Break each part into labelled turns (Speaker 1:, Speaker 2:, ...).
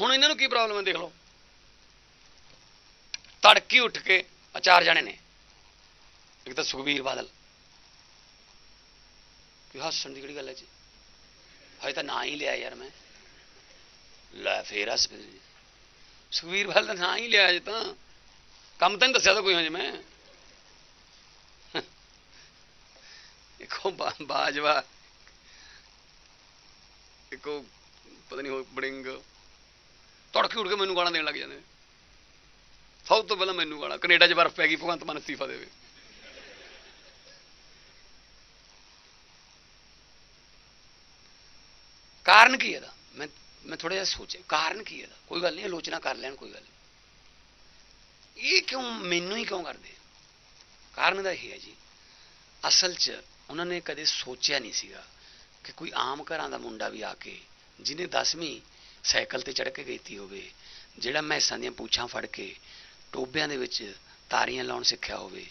Speaker 1: ਹੁਣ ਇਹਨਾਂ ਨੂੰ ਕੀ ਪ੍ਰੋਬਲਮ ਹੈ ਦੇਖ ਲਓ। ਤੜਕੀ ਉੱਠ ਕੇ ਚਾਰ ਜਣੇ ਨੇ। ਇੱਕ ਤਾਂ ਸੁਖਬੀਰ ਬਾਦਲ। ਕਿ ਹੱਸਣ ਦੀ ਕਿਹੜੀ ਗੱਲ ਹੈ ਜੀ? ਹਜੇ ਤਾਂ ਨਾਂ ਹੀ ਲਿਆ ਯਾਰ ਮੈਂ। ਲੈ ਫੇਰ ਹੱਸ ਸੁਖਬੀਰ ਬਾਦਲ ਦਾ ਨਾਂ ਹੀ ਲਿਆ ਜੇ ਤਾਂ। ਕੰਮ ਤਾਂ ਨਹੀਂ ਦੱਸਿਆ ਤਾਂ ਕੋਈ ਹਜੇ ਮੈਂ। ਇੱਕੋ ਬਾਜਵਾ। ਇੱਕੋ ਪਤਾ ਨਹੀਂ ਹੋ ਬੜਿੰਗ। ਤੜਕੇ ਉੱਠ ਕੇ ਮੈਨੂੰ ਗਾਲਾਂ ਦੇਣ ਲੱਗ ਜਾਂਦੇ ਸਭ ਤੋਂ ਪਹਿਲਾਂ ਮੈਨੂੰ ਗਾਲਾਂ, ਕੈਨੇਡਾ 'ਚ ਬਰਫ਼ ਪੈ ਗਈ, ਭਗਵੰਤ ਮਾਨ ਅਸਤੀਫਾ ਦੇਵੇ। ਕਾਰਨ ਕੀ ਇਹਦਾ? ਮੈਂ ਮੈਂ ਥੋੜਾ ਜਿਹਾ ਸੋਚਿਆ, ਕਾਰਨ ਕੀ ਇਹਦਾ? ਕੋਈ ਗੱਲ ਨਹੀਂ, ਆਲੋਚਨਾ ਕਰ ਲੈਣ, ਕੋਈ ਗੱਲ ਨਹੀਂ। ਇਹ ਕਿਉਂ, ਮੈਨੂੰ ਹੀ ਕਿਉਂ ਕਰਦੇ ਕਾਰਨ ਦਾ ਇਹ ਹੈ ਜੀ, ਅਸਲ 'ਚ ਉਹਨਾਂ ਨੇ ਕਦੇ ਸੋਚਿਆ ਨਹੀਂ ਸੀਗਾ ਕਿ ਕੋਈ ਆਮ ਘਰਾਂ ਦਾ ਮੁੰਡਾ ਵੀ ਆ ਕੇ, ਜਿਹਨੇ 10ਵੀਂ ਸਾਈਕਲ ਤੇ ਚੜ੍ਹ ਕੇ ਗਈਤੀ ਹੋਵੇ, ਜਿਹੜਾ ਮੈਸਾਂ ਦੀਆਂ ਪੂਛਾਂ ਫੜ ਕੇ ਟੋਬਿਆਂ ਦੇ ਵਿੱਚ ਤਾਰੀਆਂ ਲਾਉਣ ਸਿੱਖਿਆ ਹੋਵੇ,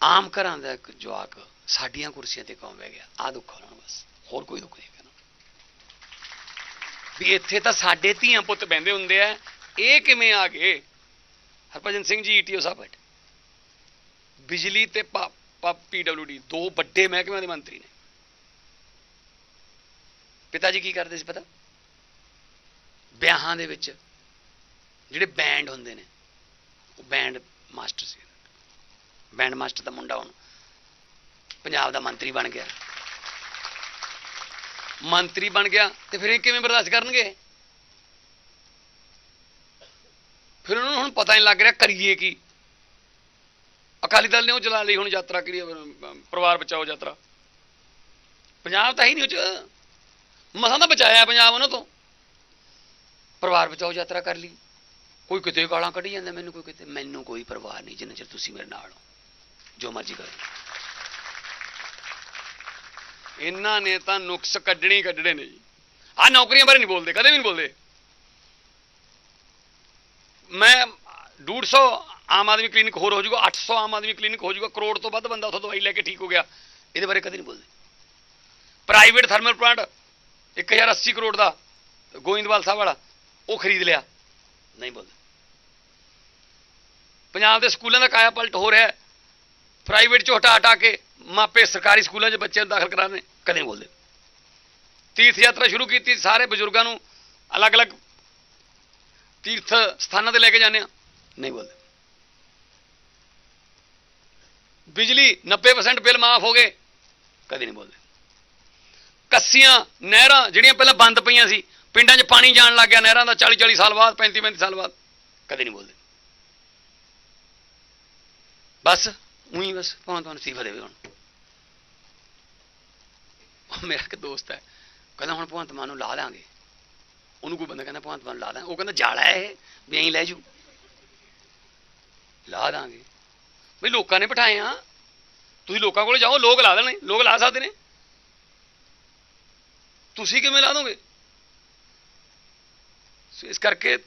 Speaker 1: ਆਮ ਘਰਾਂ ਦਾ ਇੱਕ ਜਵਾਕ ਸਾਡੀਆਂ ਕੁਰਸੀਆਂ ਤੇ ਕੌਮ ਬਹਿ ਗਿਆ ਆ ਦੁੱਖ ਉਹਨਾਂ ਬਸ, ਹੋਰ ਕੋਈ ਦੁੱਖ ਨਹੀਂ ਹੈਗਾ। ਵੀ ਇੱਥੇ ਤਾਂ ਸਾਡੇ ਧੀਆਂ ਪੁੱਤ ਬਹਿੰਦੇ ਹੁੰਦੇ ਆ, ਇਹ ਕਿਵੇਂ ਆ ਗਏ? ਹਰਭਜਨ ਸਿੰਘ ਜੀ ਈਟੀਓ ਸਾਹਿਬ ਬੈਠੇ। ਬਿਜਲੀ ਤੇ ਪੀਡਬਲਯੂਡੀ ਦੋ ਵੱਡੇ ਮਹਿਕਮਿਆਂ ਦੇ ਮੰਤਰੀ ਨੇ। ਪਿਤਾ ਜੀ ਕੀ ਕਰਦੇ ਸੀ ਪਤਾ? ਵਿਆਹਾਂ ਦੇ ਵਿੱਚ ਜਿਹੜੇ ਬੈਂਡ ਹੁੰਦੇ ਨੇ, ਉਹ ਬੈਂਡ ਮਾਸਟਰ ਸੀ। ਬੈਂਡ ਮਾਸਟਰ ਦਾ ਮੁੰਡਾ ਹੁਣ ਪੰਜਾਬ ਦਾ ਮੰਤਰੀ ਬਣ ਗਿਆ। ਮੰਤਰੀ ਬਣ ਗਿਆ ਤੇ ਫਿਰ ਇਹ ਕਿਵੇਂ ਬਰਦਾਸ਼ਤ ਕਰਨਗੇ? ਫਿਰ ਉਹਨਾਂ ਨੂੰ ਹੁਣ ਪਤਾ ਨਹੀਂ ਲੱਗ ਰਿਹਾ ਕਰੀਏ ਕੀ। ਅਕਾਲੀ ਦਲ ਨੇ ਉਹ ਚਲਾ ਲਈ ਹੁਣ ਯਾਤਰਾ ਕਰੀ ਪਰਿਵਾਰ ਬਚਾਓ ਯਾਤਰਾ। ਪੰਜਾਬ ਤਾਂ ਹੀ ਨਹੀਂ ਉਹ ਚ। ਮਸਾਂ ਤਾਂ ਬਚਾਇਆ ਪੰਜਾਬ ਉਹਨਾਂ ਤੋਂ। ਪਰਿਵਾਰ ਬਚਾਓ, ਯਾਤਰਾ ਕਰ ਲਈ। ਕੋਈ ਕਿਤੇ ਗਾਲਾਂ ਕੱਢੀ ਜਾਂਦਾ, ਮੈਨੂੰ ਕੋਈ ਕਿਤੇ, ਮੈਨੂੰ ਕੋਈ ਪਰਵਾਹ ਨਹੀਂ, ਜਿੰਨਾ ਚਿਰ ਤੁਸੀਂ ਮੇਰੇ ਨਾਲ ਹੋ। ਜੋ ਮਰਜ਼ੀ ਕਰੋ ਇਹਨਾਂ ਨੇ ਤਾਂ ਨੁਕਸ ਕੱਢਣੀ ਕੱਢਣੇ ਨੇ ਜੀ। ਆ ਨੌਕਰੀਆਂ ਬਾਰੇ ਨਹੀਂ ਬੋਲਦੇ, ਕਦੇ ਵੀ ਨਹੀਂ ਬੋਲਦੇ। ਮੈਂ 150 ਆਮ ਆਦਮੀ ਕਲੀਨਿਕ ਹੋਰ ਹੋ ਜਾਊਗਾ 800 ਆਮ ਆਦਮੀ ਕਲੀਨਿਕ ਹੋ ਜਾਊਗਾ, ਕਰੋੜ ਤੋਂ ਵੱਧ ਬੰਦਾ ਉੱਥੋਂ ਦਵਾਈ ਲੈ ਕੇ ਠੀਕ ਹੋ ਗਿਆ। ਇਹਦੇ ਬਾਰੇ ਕਦੇ ਨਹੀਂ ਬੋਲਦੇ। ਪ੍ਰਾਈਵੇਟ ਥਰਮਲ ਪਲਾਂਟ 1080 ਕਰੋੜ ਦਾ, ਗੋਇੰਦਵਾਲ ਸਾਹਿਬ ਵਾਲਾ। ਉਹ ਖਰੀਦ ਲਿਆ। ਨਹੀਂ ਬੋਲਦੇ। ਪੰਜਾਬ ਦੇ ਸਕੂਲਾਂ ਦਾ ਕਾਇਆ ਪਲਟ ਹੋ ਰਿਹਾ ਪ੍ਰਾਈਵੇਟ ਚੋਂ ਹਟਾ ਹਟਾ ਕੇ ਮਾਪੇ ਸਰਕਾਰੀ ਸਕੂਲਾਂ 'ਚ ਬੱਚਿਆਂ ਨੂੰ ਦਾਖਲ ਕਰਾਉਂਦੇ ਕਦੇ ਨਹੀਂ ਬੋਲਦੇ। ਤੀਰਥ ਯਾਤਰਾ ਸ਼ੁਰੂ ਕੀਤੀ, ਸਾਰੇ ਬਜ਼ੁਰਗਾਂ ਨੂੰ ਅਲੱਗ-ਅਲੱਗ ਤੀਰਥ ਸਥਾਨਾਂ ਤੇ ਲੈ ਕੇ ਜਾਂਦੇ ਆ, ਨਹੀਂ ਬੋਲਦੇ। ਬਿਜਲੀ 90% ਬਿੱਲ ਮਾਫ ਹੋ ਗਏ, ਕਦੇ ਨਹੀਂ ਬੋਲਦੇ। ਕੱਸੀਆਂ, ਨਹਿਰਾਂ ਜਿਹੜੀਆਂ ਪਹਿਲਾਂ ਬੰਦ ਪਈਆਂ ਸੀ ਪਿੰਡਾਂ 'ਚ ਪਾਣੀ ਜਾਣ ਲੱਗ ਗਿਆ, ਨਹਿਰਾਂ ਦਾ 40 40 ਸਾਲ ਬਾਅਦ 35 35 ਸਾਲ ਬਾਅਦ। ਕਦੇ ਨਹੀਂ ਬੋਲਦੇ। ਬਸ, ਉਹੀ ਬਸ, ਭਾਵੇਂ ਤੁਹਾਨੂੰ ਸੀਫਾ ਦੇਵੇ ਹੁਣ। ਮੇਰਾ ਇੱਕ ਦੋਸਤ ਹੈ, ਕਹਿੰਦਾ ਹੁਣ ਭਗਵੰਤ ਮਾਨ ਨੂੰ ਲਾ ਦਾਂਗੇ। ਉਹਨੂੰ ਕੋਈ ਬੰਦਾ ਕਹਿੰਦਾ ਭਗਵੰਤ ਮਾਨ ਨੂੰ ਲਾ ਦਾਂ, ਉਹ ਕਹਿੰਦਾ ਜਾਲਾ ਹੈ ਇਹ, ਵੀ ਐਂ ਲੈ ਜੂ। ਲਾ ਦਾਂਗੇ। ਵੀ ਲੋਕਾਂ ਨੇ ਬਿਠਾਏ ਆ। ਤੁਸੀਂ ਲੋਕਾਂ ਕੋਲ ਜਾਓ, ਲੋਕ ਲਾ ਦੇਣੇ, ਲੋਕ ਲਾ ਸਕਦੇ ਨੇ। ਤੁਸੀਂ ਕਿਵੇਂ ਲਾ ਦੋਗੇ? Si es Carquet,